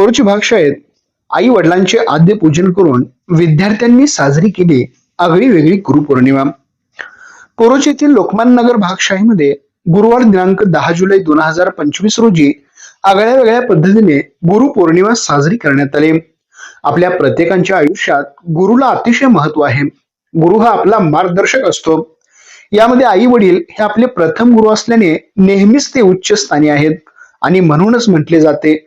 कोरोची भागशाळेत आई वडिलांचे आद्य पूजन करून विद्यार्थ्यांनी साजरी केली आगळी वेगळी गुरुपौर्णिमा. कोरोची येथील लोकमान नगर भागशाळेमध्ये गुरुवार दिनांक दहा जुलै दोन हजार पंचवीस रोजी आगळ्या वेगळ्या पद्धतीने गुरुपौर्णिमा साजरी करण्यात आली. आपल्या प्रत्येकाच्या आयुष्यात गुरुला अतिशय महत्त्व आहे. गुरु हा आपला मार्गदर्शक असतो. यामध्ये आई वडील हे आपले प्रथम गुरु असल्याने नेहमीच ते उच्च स्थानी आहेत आणि म्हणूनच म्हटले जाते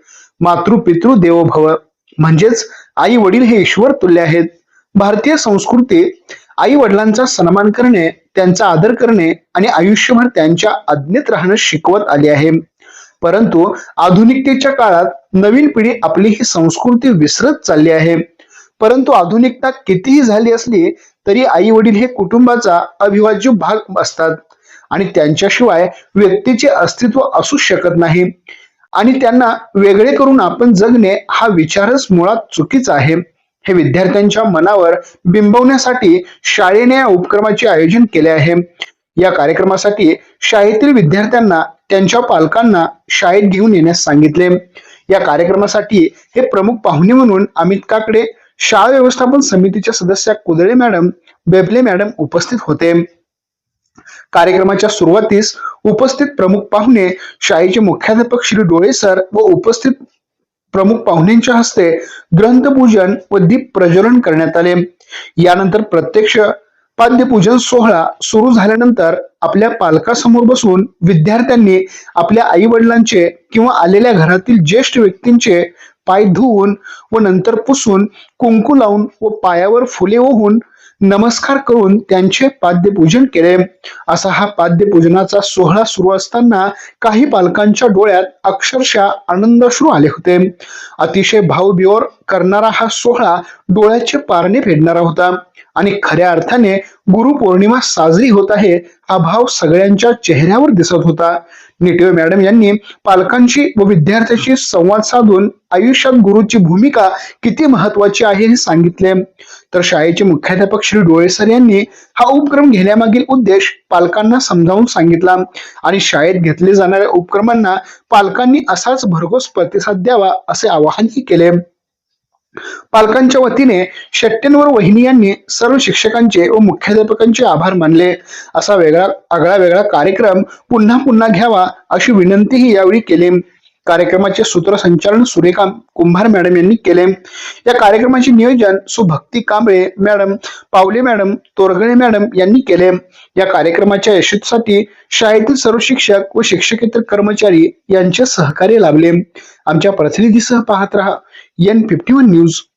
मातृ पितृ देवो भव म्हणजेच आई वडील हे ईश्वर तुल्य आहेत. भारतीय संस्कृती आई वडिलांचा सन्मान करणे त्यांचा आदर करणे आणि आयुष्यभर त्यांच्या आज्ञेत राहणं शिकवत आली आहे. परंतु आधुनिकतेच्या काळात नवीन पिढी आपली ही संस्कृती विसरत चालली आहे. परंतु आधुनिकता कितीही झाली असली तरी आई वडील हे कुटुंबाचा अविभाज्य भाग असतात आणि त्यांच्याशिवाय व्यक्तीचे अस्तित्व असू शकत नाही. आणि त्यांना वेगळे करून आपण जगणे हा विचारच मुळात चुकीचा आहे. हे विद्यार्थ्यांच्या मनावर बिंबवण्यासाठी शाळेने या उपक्रमाचे आयोजन केले आहे. या कार्यक्रमासाठी शाळेतील विद्यार्थ्यांना त्यांच्या पालकांना शाळेत घेऊन येण्यास सांगितले. या कार्यक्रमासाठी हे प्रमुख पाहुणे म्हणून अमित काकडे शाळा व्यवस्थापन समितीच्या सदस्या कुदळे मॅडम बेबले मॅडम उपस्थित होते. कार्यक्रमाच्या सुरुवातीस उपस्थित प्रमुख पाहुणे शाळेचे मुख्याध्यापक श्री डोळे सर व उपस्थित प्रमुख पाहुण्यांच्या हस्ते ग्रंथपूजन व दीप प्रज्वलन करण्यात आले. यानंतर प्रत्यक्ष पाद्यपूजन सोहळा सुरू झाल्यानंतर आपल्या पालकासमोर बसून विद्यार्थ्यांनी आपल्या आई वडिलांचे किंवा आलेल्या घरातील ज्येष्ठ व्यक्तींचे पाय धुवून व नंतर पुसून कुंकू लावून व पायावर फुले ओहून नमस्कार करून त्यांचे पाद्यपूजन केले. असा हा पाद्यपूजनाचा सोहळा सुरू असताना काही पालकांच्या डोळ्यात अक्षरशः आनंदाश्रू आले होते. अतिशय भावबिओर करणारा हा सोहळा डोळ्याचे पारणे फेडणारा होता आणि खऱ्या अर्थाने गुरुपौर्णिमा साजरी होत आहे हा भाव सगळ्यांच्या चेहऱ्यावर दिसत होता. निटवे मॅडम यांनी पालकांशी व विद्यार्थ्यांशी संवाद साधून आयुष्यात गुरुची भूमिका किती महत्वाची आहे हे सांगितले. तर शाळेचे मुख्याध्यापक श्री डोळेसर यांनी हा उपक्रम घेण्यामागील उद्देश पालकांना समजावून सांगितला आणि शाळेत घेतले जाणाऱ्या उपक्रमांना पालकांनी असाच भरघोस प्रतिसाद द्यावा असे आवाहनही केले. पालकांच्या वतीने शेट्टींवर वहिनी यांनी सर्व शिक्षकांचे व मुख्याध्यापकांचे आभार मानले. असा वेगळा आगळा वेगळा कार्यक्रम पुन्हा पुन्हा घ्यावा अशी विनंतीही यावेळी केली. कार्यक्रमाचे सूत्रसंचालन सुरेखा कुंभार मॅडम यांनी केले. या कार्यक्रमाचे नियोजन Subhakti Kamble madam Pawale madam Torgane madam यांनी केले. या कार्यक्रमाच्या यशस्वीसाठी शाळेतील सर्व शिक्षक व शिक्षकेतर कर्मचारी यांचे सहकार्य लाभले. आमच्या प्रतिनिधीसह पाहत रहा. N51 News.